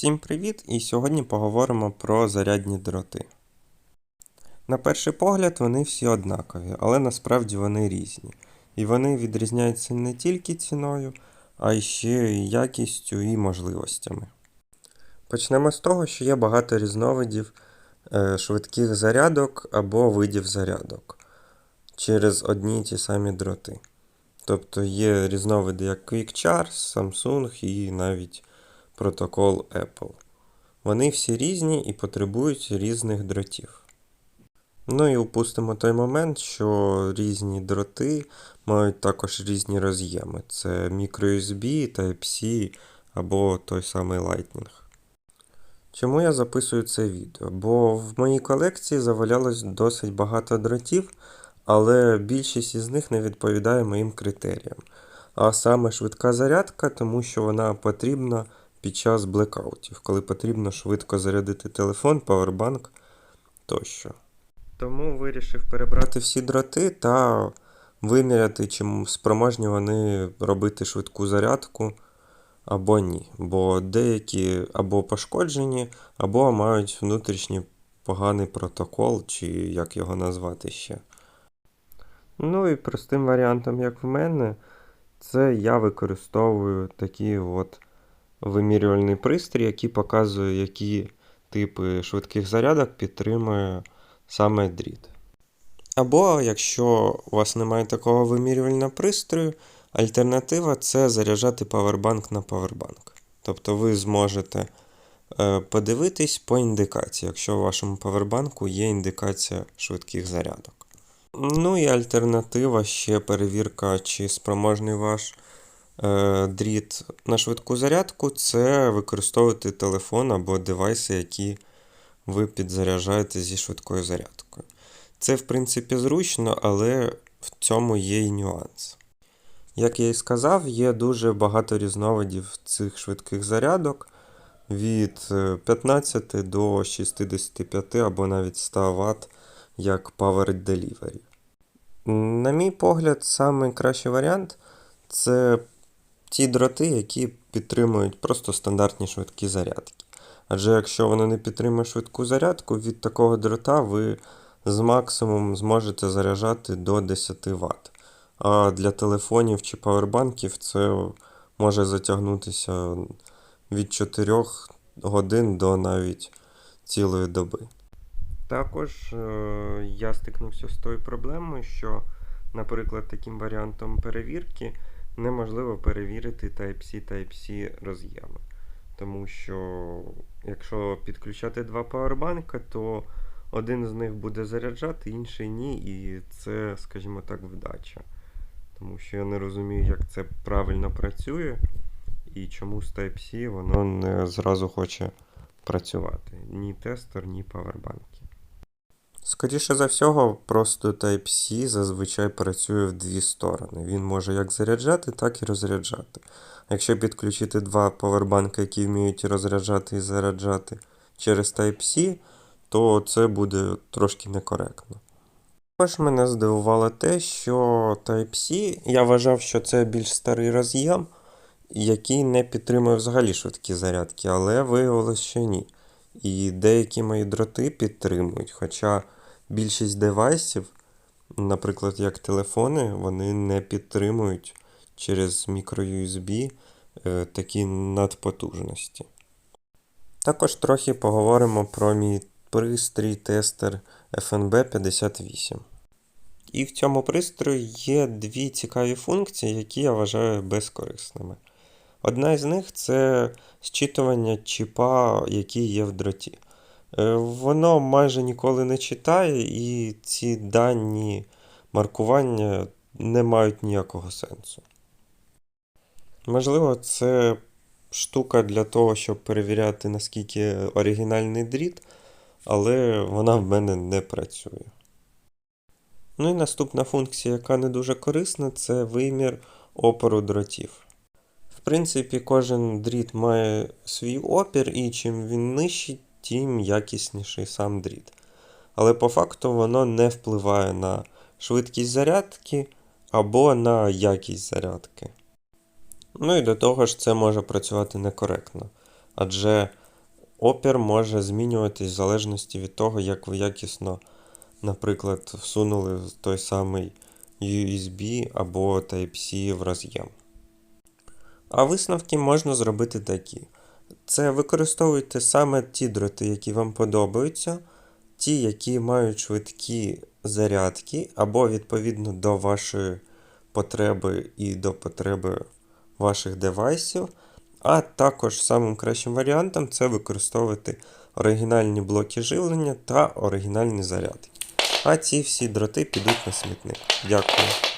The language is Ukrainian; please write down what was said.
Всім привіт! І сьогодні поговоримо про зарядні дроти. На перший погляд вони всі однакові, але насправді вони різні. І вони відрізняються не тільки ціною, а й ще якістю і можливостями. Почнемо з того, що є багато різновидів е, швидких зарядок або видів зарядок через одні й ті самі дроти. Тобто є різновиди як Quick Charge, Samsung і навіть протокол Apple. Вони всі різні і потребують різних дротів. Ну і упустимо той момент, що різні дроти мають також різні роз'єми. Це microUSB, Type-C або той самий Lightning. Чому я записую це відео? Бо в моїй колекції завалялось досить багато дротів, але більшість із них не відповідає моїм критеріям. А саме швидка зарядка, тому що вона потрібна під час блекаутів, коли потрібно швидко зарядити телефон, павербанк тощо. Тому вирішив перебрати всі дроти та виміряти, чи спроможні вони робити швидку зарядку або ні. Бо деякі або пошкоджені, або мають внутрішній поганий протокол, чи як його назвати ще. Ну і простим варіантом, як в мене, це я використовую такі от вимірювальний пристрій, який показує, які типи швидких зарядок підтримує саме дріт. Або, якщо у вас немає такого вимірювального пристрою, альтернатива це заряджати павербанк на павербанк. Тобто ви зможете е, подивитись по індикації, якщо у вашому павербанку є індикація швидких зарядок. Ну і альтернатива ще перевірка, чи спроможний ваш дріт на швидку зарядку це використовувати телефон або девайси, які ви підзаряджаєте зі швидкою зарядкою. Це, в принципі, зручно, але в цьому є і нюанс. Як я і сказав, є дуже багато різновидів цих швидких зарядок від 15 е, до 65 або навіть 100 Вт як Power Delivery. На мій погляд, найкращий варіант це ті дроти, які підтримують просто стандартні швидкі зарядки. Адже якщо воно не підтримує швидку зарядку, від такого дрота ви з максимум зможете заряджати до 10 Вт. А для телефонів чи павербанків це може затягнутися від 4 годин до навіть цілої доби. Також е, я стикнувся з тою проблемою, що, наприклад, таким варіантом перевірки неможливо перевірити Type-C Type-C роз'єми. Тому що, якщо підключати два павербанка, то один з них буде заряджати, інший ні. І це, скажімо так, вдача. Тому що я не розумію, як це правильно працює і чому з Type-C воно не зразу хоче працювати. Ні тестер, ні павербанки. Скоріше за всього, просто Type-C зазвичай працює в дві сторони. Він може як заряджати, так і розряджати. Якщо підключити два повербанки, які вміють розряджати і заряджати через Type-C, то це буде трошки некоректно. Також мене здивувало те, що Type-C, я вважав, що це більш старий роз'єм, який не підтримує взагалі швидкі зарядки, але виявилось, що ні. І деякі мої дроти підтримують. Хоча більшість девайсів, наприклад, як телефони, вони не підтримують через microUSB е, такі надпотужності. Також трохи поговоримо про мій пристрій тестер FNB58. І в цьому пристрої є дві цікаві функції, які я вважаю безкорисними. Одна із них це зчитування чіпа, який є в дроті. Е, воно майже ніколи не читає, і ці дані маркування не мають ніякого сенсу. Можливо, це штука для того, щоб перевіряти, наскільки оригінальний дріт, але вона в мене не працює. Ну і наступна функція, яка не дуже корисна, це вимір опору дротів. В принципі, кожен дріт має свій опір, і чим він нижчий, тим якісніший сам дріт. Але по факту воно не впливає на швидкість зарядки або на якість зарядки. Ну і до того ж, це може працювати некоректно. Адже Опір може змінюватись в залежності від того, як ви якісно, наприклад, всунули той самий USB або Type-C в роз'єм. А висновки можна зробити такі. Це використовуйте саме ті дроти, які вам подобаються, ті, які мають швидкі зарядки, або відповідно до вашої потреби і до потреби ваших девайсів. А також самим кращим варіантом це використовувати оригінальні блоки живлення та оригінальні зарядки. А ці всі дроти підуть на смітник. Дякую.